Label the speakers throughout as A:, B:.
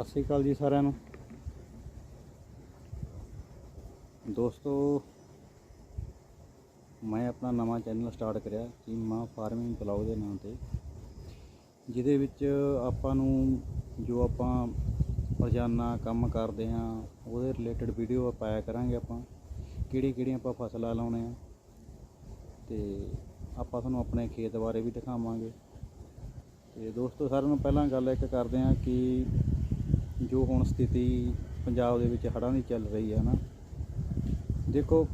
A: ਸਤਿ ਸ਼੍ਰੀ ਅਕਾਲ ਜੀ ਸਾਰਿਆਂ ਨੂੰ। ਦੋਸਤੋ, ਮੈਂ ਆਪਣਾ ਨਵਾਂ ਚੈਨਲ ਸਟਾਰਟ ਕਰਿਆ ਚੀਮਾ ਫਾਰਮਿੰਗ ਬਲੌਗ ਦੇ ਨਾਮ ਤੇ, ਜਿਹਦੇ ਵਿੱਚ ਆਪਾਂ ਨੂੰ ਜੋ ਆਪਾਂ ਰੋਜ਼ਾਨਾ ਕੰਮ ਕਰਦੇ ਹਾਂ, ਉਹਦੇ ਰਿਲੇਟਡ ਵੀਡੀਓ ਪਾਇਆ ਕਰਾਂਗੇ ਆਪਾਂ ਕਿਹੜੀ ਕਿਹੜੀਆਂ ਆਪਾਂ ਫਸਲਾਂ ਲਾਉਣੇ ਆ, ਤੇ ਆਪਾਂ ਤੁਹਾਨੂੰ ਆਪਣੇ ਖੇਤ ਬਾਰੇ ਵੀ ਦਿਖਾਵਾਂਗੇ। ਤੇ ਦੋਸਤੋ, ਸਾਰਿਆਂ ਨੂੰ ਪਹਿਲਾਂ ਗੱਲ ਇੱਕ ਕਰਦੇ ਹਾਂ ਕਿ ਜੋ ਹੁਣ ਸਥਿਤੀ ਪੰਜਾਬ ਦੇ ਵਿੱਚ ਹੜ੍ਹਾਂ ਦੀ ਚੱਲ ਰਹੀ ਹੈ ਨਾ, ਦੇਖੋ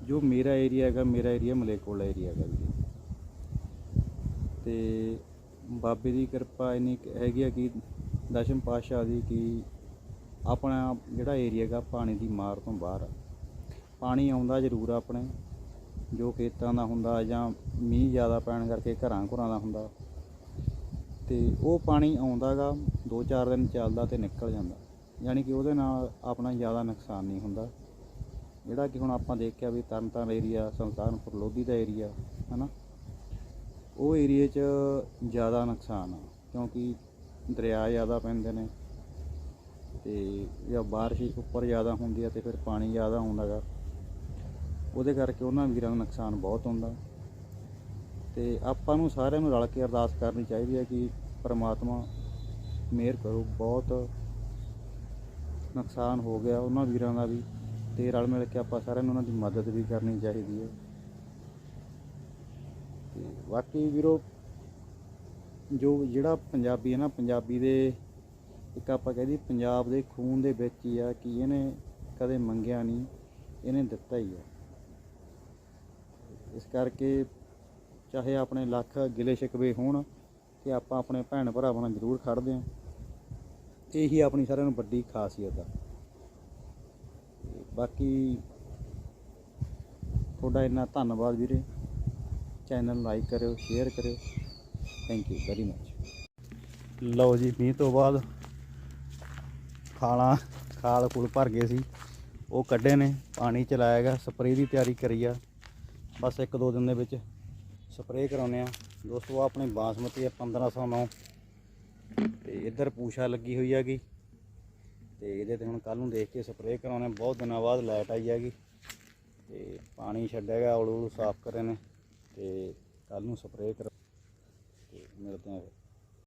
A: ਜੋ ਮੇਰਾ ਏਰੀਆ ਹੈਗਾ, ਮੇਰਾ ਏਰੀਆ ਮਲੇਕੋਲਾ ਏਰੀਆ ਹੈਗਾ ਜੀ ਤੇ ਬਾਬੇ ਦੀ ਕਿਰਪਾ ਇੰਨੀ ਹੈਗੀ ਆ ਕਿ ਦਸ਼ਮ ਪਾਤਸ਼ਾਹ ਦੀ ਕਿ ਆਪਣਾ ਜਿਹੜਾ ਏਰੀਆ ਹੈਗਾ, ਪਾਣੀ ਦੀ ਮਾਰ ਤੋਂ ਬਾਹਰ ਆ। ਪਾਣੀ ਆਉਂਦਾ ਜ਼ਰੂਰ ਆਪਣੇ, ਜੋ ਖੇਤਾਂ ਦਾ ਹੁੰਦਾ ਜਾਂ ਮੀਂਹ ਜ਼ਿਆਦਾ ਪੈਣ ਕਰਕੇ ਘਰਾਂ ਘਰਾਂ ਦਾ ਹੁੰਦਾ। ਤੇ ਉਹ ਪਾਣੀ ਆਉਂਦਾਗਾ 2-4 ਦਿਨ ਚੱਲਦਾ ਤੇ ਨਿਕਲ ਜਾਂਦਾ। ਯਾਨੀ ਕਿ ਉਹਦੇ ਨਾਲ ਆਪਣਾ ਜ਼ਿਆਦਾ ਨੁਕਸਾਨ ਨਹੀਂ ਹੁੰਦਾ। ਜਿਹੜਾ ਕਿ ਹੁਣ ਆਪਾਂ ਦੇਖਿਆ ਵੀ ਤਰਨਤਾਰਨ ਏਰੀਆ ਸੁਲਤਾਨਪੁਰ, ਲੋਧੀ ਦਾ ਏਰੀਆ ਹਨਾ? ਉਹ ਏਰੀਏ 'ਚ ਜ਼ਿਆਦਾ ਨੁਕਸਾਨ ਆ, ਕਿਉਂਕਿ ਦਰਿਆ ਜ਼ਿਆਦਾ ਪੈਂਦੇ ਨੇ ਤੇ ਜਾਂ ਬਾਰਿਸ਼ ਉੱਪਰ ਜ਼ਿਆਦਾ ਹੁੰਦੀ ਆ ਤੇ ਫਿਰ ਪਾਣੀ ਜ਼ਿਆਦਾ ਆਉਂਦਾਗਾ। ਉਹਦੇ ਕਰਕੇ ਉਹਨਾਂ ਵੀਰਾਂ ਨੂੰ ਨੁਕਸਾਨ ਬਹੁਤ ਹੁੰਦਾ। ਤੇ ਆਪਾਂ ਨੂੰ ਸਾਰਿਆਂ ਨੂੰ ਰਲ ਕੇ ਅਰਦਾਸ ਕਰਨੀ ਚਾਹੀਦੀ ਹੈ ਕਿ ਪਰਮਾਤਮਾ ਮਿਹਰ ਕਰੋ, ਬਹੁਤ ਨੁਕਸਾਨ ਹੋ ਗਿਆ। ਉਹਨਾਂ ਵੀਰਾਂ ਦਾ ਵੀ ਤੇ ਰਲ ਮਿਲ ਕੇ ਆਪਾਂ ਸਾਰਿਆਂ ਨੂੰ ਉਹਨਾਂ ਦੀ ਮਦਦ ਵੀ ਕਰਨੀ ਚਾਹੀਦੀ ਹੈ। ਤੇ ਬਾਕੀ ਵੀਰੋ, ਜੋ ਜਿਹੜਾ ਪੰਜਾਬੀ ਹੈ ਨਾ, ਪੰਜਾਬੀ ਦੇ ਇੱਕ ਆਪਾਂ ਕਹਿੰਦੇ ਪੰਜਾਬ ਦੇ ਖੂਨ ਦੇ ਵਿੱਚ ਹੀ ਆ ਕਿ ਇਹਨੇ ਕਦੇ ਮੰਗਿਆ ਨਹੀਂ, ਇਹਨੇ ਦਿੱਤਾ ਹੀ ਆ। ਇਸ ਕਰਕੇ ਚਾਹੇ ਆਪਣੇ ਲੱਖ ਗਿਲੇ ਸ਼ਿਕਵੇ ਹੋਣ ਤੇ ਆਪਾਂ ਆਪਣੇ ਭੈਣ ਭਰਾਵਾਂ ਨਾਲ ਜ਼ਰੂਰ ਖੜਦੇ ਹਾਂ। ਇਹੀ ਆਪਣੀ ਸਾਰਿਆਂ ਨੂੰ ਵੱਡੀ ਖਾਸੀਅਤ ਆ। ਬਾਕੀ ਤੁਹਾਡਾ ਇੰਨਾ ਧੰਨਵਾਦ ਵੀਰੇ। ਚੈਨਲ ਲਾਈਕ ਕਰਿਓ, ਸ਼ੇਅਰ ਕਰਿਓ। ਥੈਂਕ ਯੂ ਵੈਰੀ ਮੱਚ ਲਓ ਜੀ, ਮੀਂਹ ਤੋਂ ਬਾਅਦ ਖਾਲਾਂ, ਖਾਲ ਖੂਲ ਭਰ ਗਏ ਸੀ। ਉਹ ਕੱਢੇ ਨੇ, ਪਾਣੀ ਚਲਾਇਆ ਗਿਆ, ਸਪਰੇਅ ਦੀ ਤਿਆਰੀ ਕਰੀ ਆ। ਬਸ ਇੱਕ ਦੋ ਦਿਨ ਦੇ ਵਿੱਚ ਸਪਰੇਅ ਕਰਾਉਨੇ ਆ ਦੋਸਤੋ ਆਪਣੀ ਬਾਸਮਤੀ ਆ 1509 ਤੇ ਇੱਧਰ ਪੂਛਾ ਲੱਗੀ ਹੋਈ ਹੈਗੀ। ਤੇ ਇਹਦੇ ਤੇ ਹੁਣ ਕੱਲ ਨੂੰ ਦੇਖ ਕੇ ਸਪਰੇਅ ਕਰਾਉਣੇ ਬਹੁਤ ਦਿਨਾਂ ਬਾਅਦ ਲਾਈਟ ਆਈ ਹੈਗੀ। ਤੇ ਪਾਣੀ ਛੱਡਿਆ ਗਿਆ ਔਲੂ ਔਲੂ ਸਾਫ਼ ਕਰੇ ਨੇ। ਤੇ ਕੱਲ ਨੂੰ ਸਪਰੇਅ ਕਰ ਤੇ ਮਿਲਦੇ ਆ ਫਿਰ।